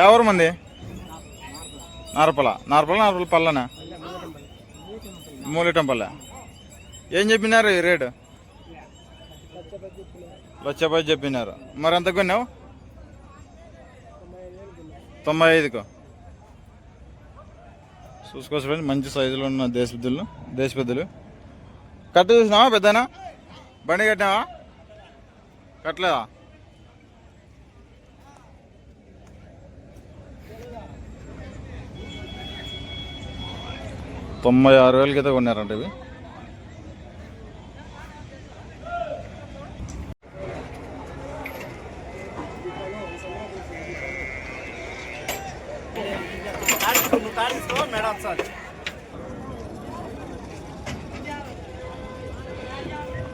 ఎవరు మంది? నారపల నారపల నారపల పల్లనా? మూలిటం పల్లె ఏం చెప్పినారు ఈ రేటు? లక్ష చెప్పినారు. మరి ఎంత కొన్నావు? తొంభై ఐదుకు. చూసుకోవచ్చు ఫ్రెండ్స్ మంచి సైజులో ఉన్న దేశపెద్దలు దేశపెద్దలు కట్ట చూసినావా పెద్దనా? బండి కట్టినావా? కట్టలేదా? తొంభై ఆరు వేలకి అయితే కొన్నారంట ఇవి.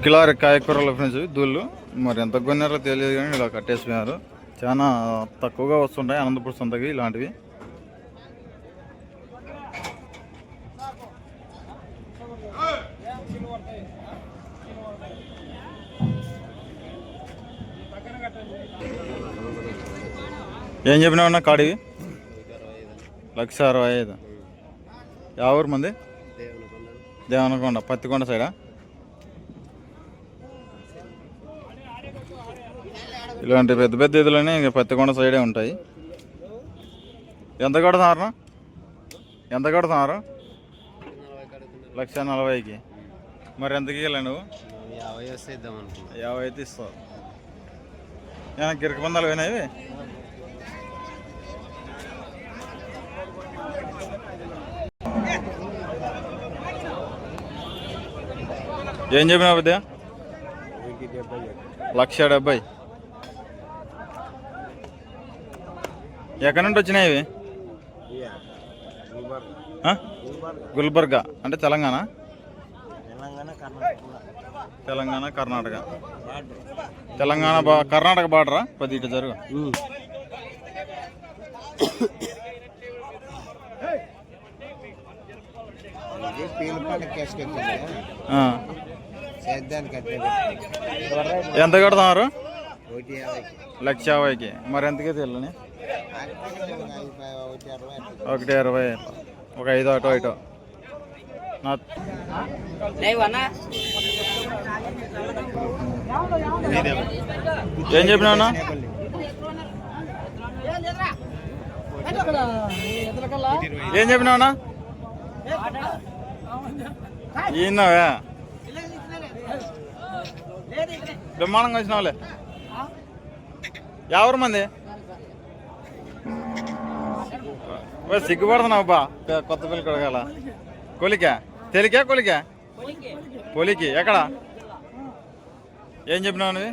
కిలారి కాయకూరల ఫ్రెండ్స్ దూళ్ళు. మరి ఎంత కొన్నారో తెలియదు కానీ ఇలా కట్టేసిపోయారు చాలా తక్కువగా వస్తుంటాయి అనంతపురం సంతకి ఇలాంటివి. ఏం చెప్పినావు కాడివి లక్ష అరవై ఐదు. యా ఊరు మంది? దేవనకొండ పత్తికొండ సైడా? ఇలాంటి పెద్ద పెద్ద ఇదులని ఇంక పత్తికొండ సైడే ఉంటాయి. ఎంత కడుతున్నారు ఎంత కడుతున్నారు? లక్ష నలభైకి. మరి ఎంతకి వెళ్ళా నువ్వు? యాభై అయితే ఇస్తావు. ఏమైనా గిరక పందాలు పోయినాయి ఏం చెప్పినా పెద్ద లక్ష డెబ్బై. ఎక్కడి నుండి వచ్చినాయి ఇవి? గుల్బర్గా. అంటే తెలంగాణ? తెలంగాణ కర్ణాటక. తెలంగాణ కర్ణాటక తెలంగాణ బా కర్ణాటక బార్డరా పది ఇటు జరుగు. పీలపాటి ఆ. ఎంత యాభైకి లక్ష యాభైకి. మరి ఎంతకే ఐదు- ఒకటి ఇరవై ఒక ఐదు అటు ఇటు. నా ఏం చెప్పినావు ఏం చెప్పినావునా ఈయనవే? బ్రహ్మాండంగా వచ్చినావులే ఎవరు మంది? సిగ్గుపడుతున్నావు బా. కొత్త పిల్ల కొడగల కొలికా? తెలికా కొలికా? పొలికి ఎక్కడ? ఏం చెప్పినావు నువ్వు?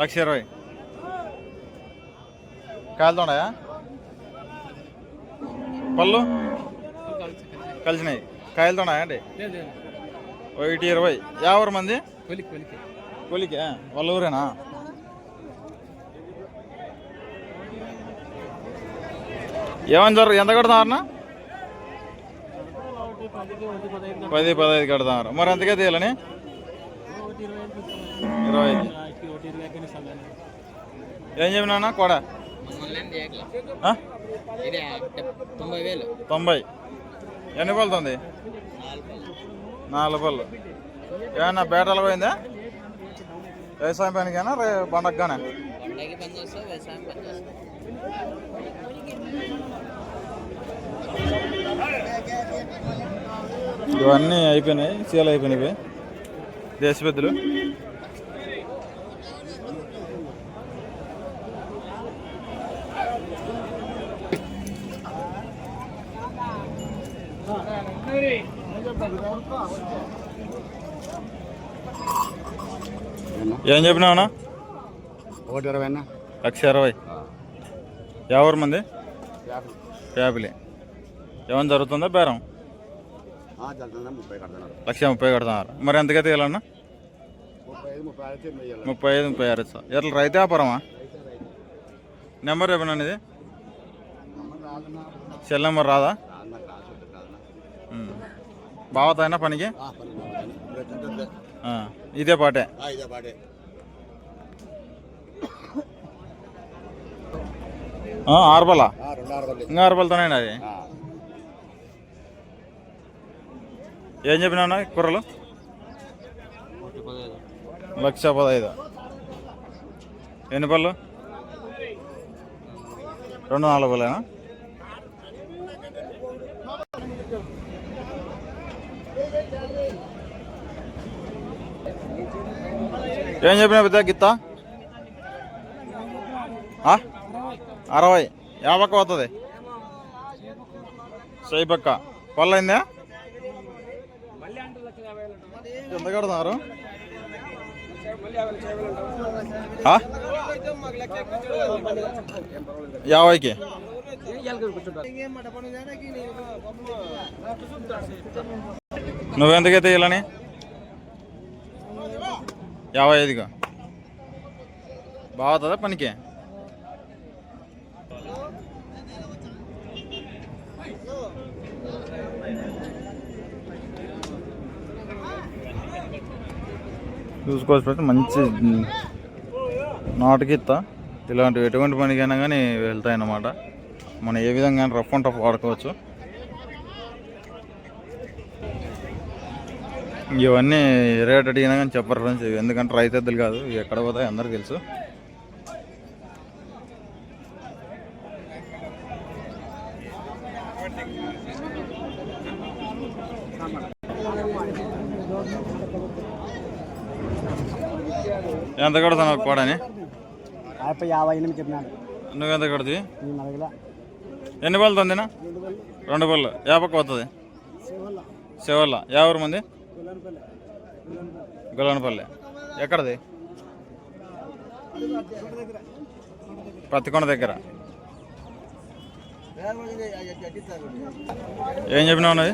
లక్ష ఇరవై. కాలుతున్నాయా పళ్ళు? కలిసినాయి. కాయలుతున్నాయా అండి ఒకటి ఇరవై. యాభై మంది? కొలికే వాళ్ళ ఊరేనా? ఏమని జరు ఎంత కడుతున్నారన్నా పది పదహైదు కడుతున్నారు మరి ఎంతకే తీయాలని? ఇరవై ఐదు. ఏం చెప్పినా కోడ. తొంభై తొంభై. ఎన్ని పలుతుంది నాలుగు పళ్ళు. ఏమన్నా బేటలు పోయిందా? వ్యవసాయం పనికైనా రే బండగ్గానే ఇవన్నీ అయిపోయినాయి సీల్ అయిపోయినాయి దేశపెద్దలు. ఏం చెప్పినావునా ఒకటి ఇరవై అన్న. లక్ష ఇరవై. ఎవరు మంది? యాపిలి. ఏమైనా జరుగుతుందా బేరం? లక్ష ముప్పై కడుతున్నారు. మరి ఎంతకైతే వెళ్ళన్నా ముప్పై ఐదు ముప్పై ఆరు ఇస్తా. ఎట్లా రైతు వ్యాపారమా? నెంబర్ చెప్పినా ఇది సెల్ నెంబర్ రాదా. బావతాయినా పనికి? ఆ, ఇదే పాటే. ఇదే పాటే. ఆ, ఆరుబల? ఆ, రెండు ఆరు ఇంకా ఆరుబలతోనే అది? ఏం చెప్పినా కూరలు? లక్ష పదహైదు. ఎన్ని పళ్ళు? రెండు నాలుగు పళ్ళేనా? ఏం చెప్పినా పెద్ద గిత్త? ఆ? అరవై. యాభై పోతుంది సై పక్క. పళ్ళైందా? ఎంత కడతారు ఆ? యాభైకి. నువ్వెంతకైతే ఇలాని యాభై ఐదుగా బాగుతుందా పనికి? చూసుకోవచ్చు మంచి నాటుకిత్త. ఇలాంటి ఎటువంటి పనికైనా కానీ వెళ్తాయి అన్నమాట మనం ఏ విధంగా రఫ్ అండ్ టఫ్ వాడుకోవచ్చు ఇవన్నీ రేట్ అడిగినా కానీ చెప్పరు ఫ్రెండ్స్. ఇవి ఎందుకంటే రైతు ఎద్దులు కాదు ఎక్కడ పోతాయి అందరికీ తెలుసు. ఎంత కడుతున్నావు కోడని? యాభై యాభై ఎనిమిది చెప్పినాను నువ్వెంత కడుతుంది ఎన్ని పళ్ళు తందినా? రెండు పళ్ళు యాపక్క వస్తుంది శివల్ల. యాభై మంది? గొల్లనపల్లి. ఎక్కడది? పత్తికొండ దగ్గర. ఏం చెప్పినావు ఉన్నది?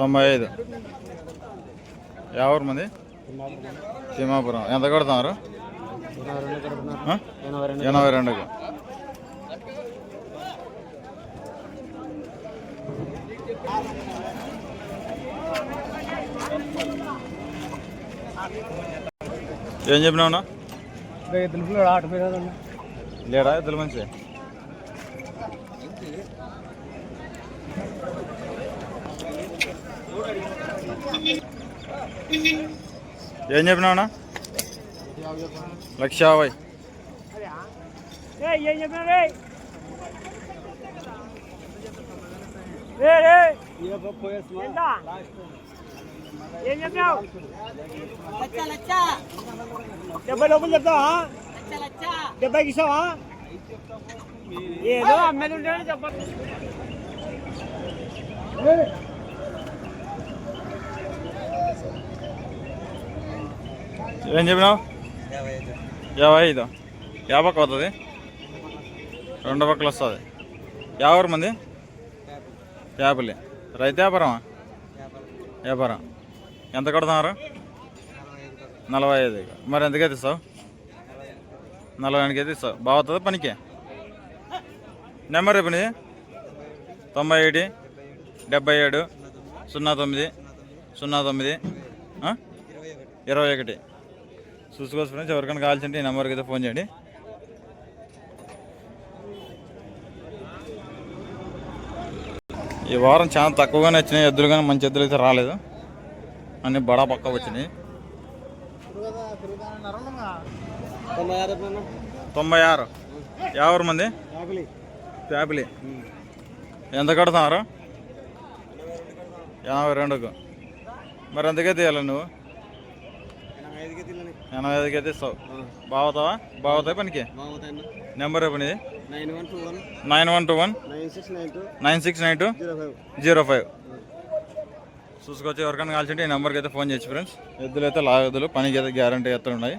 తొంభై ఐదు యాభై మంది? తిమ్మాపురం. ఎంత కొడుతున్నారు? ఎనభై రెండుకు. ఏం చెప్పినావునా ఆట పేరు లేడా ఇద్దరు మంచి? Thank you. ఏం చెప్పినావునా లక్ష యాభై ఏం చెప్పినావు డెబ్బై లోపల చెప్తావా? డెబ్బైకి ఇస్తావా? ఏదో అమ్మాయిలు ఉంటాయని చెప్పాలి. ఏం చెప్పినావు? యాభై ఐదు. యాభై అవుతుంది? రెండు పక్కలు వస్తుంది. యాభై మంది? యాభై రైతు వ్యాపారమా? వ్యాపారం. ఎంత కడుతున్నారు? నలభై ఐదు మరి ఎంతకైతే ఇస్తావు నలభై ఎనిమిది అయితే ఇస్తావు బాగుతుంది పనికి? నెంబర్ రేపు నీది తొంభై ఏడు డెబ్బై ఏడు సున్నా తొమ్మిది సున్నా తొమ్మిది ఇరవై ఒకటి. చూసుకోవచ్చు ఫ్రెండ్స్ ఎవరికైనా కావాల్సింటే ఈ నెంబర్కి అయితే ఫోన్ చేయండి. ఈ వారం చాలా తక్కువగానే వచ్చినాయి ఎద్దులు కానీ మంచి ఎద్దులు అయితే రాలేదు. అన్ని బడా పక్క వచ్చినాయి. తొంభై ఆరు. యాభై మంది? ఫ్యామిలీ ఎంత కడుతున్నారు? ఎనభై రెండుకు. మరి ఎంతకైతే తీయాలి నువ్వు? ఎనభై ఐదుకి అయితే ఇస్తావు బాగుతావా? బాగుతాయి పనికి? నెంబర్ రేపు నీది nine one two one. Nine six nine two. Zero five. చూసుకొచ్చి ఎవరికైనా కాల్చుంటే ఈ నెంబర్కి అయితే ఫోన్ చేయొచ్చు ఫ్రెండ్స్. ఎద్దులు అయితే లాగెద్దులు పనికి అయితే గ్యారంటీ ఎత్తులు ఉన్నాయి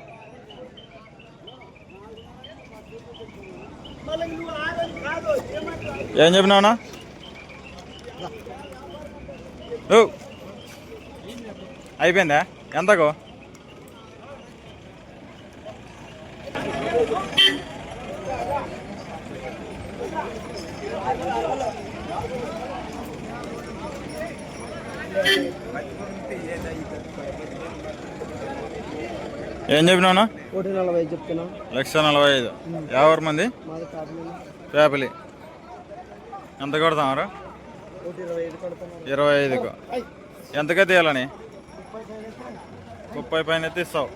ఏం చెప్పినావునా అయిపోయిందా? ఎంతకు? ఏం చెప్పినావునా? ఒకటి నలభై చెప్తున్నా. లక్ష నలభై ఐదు. యాభై మంది? పేపలి. ఎంత కొడతామారా? ఇరవై ఐదుకు. ఎంతగా తీయాలని? ముప్పై పైన తీస్తావు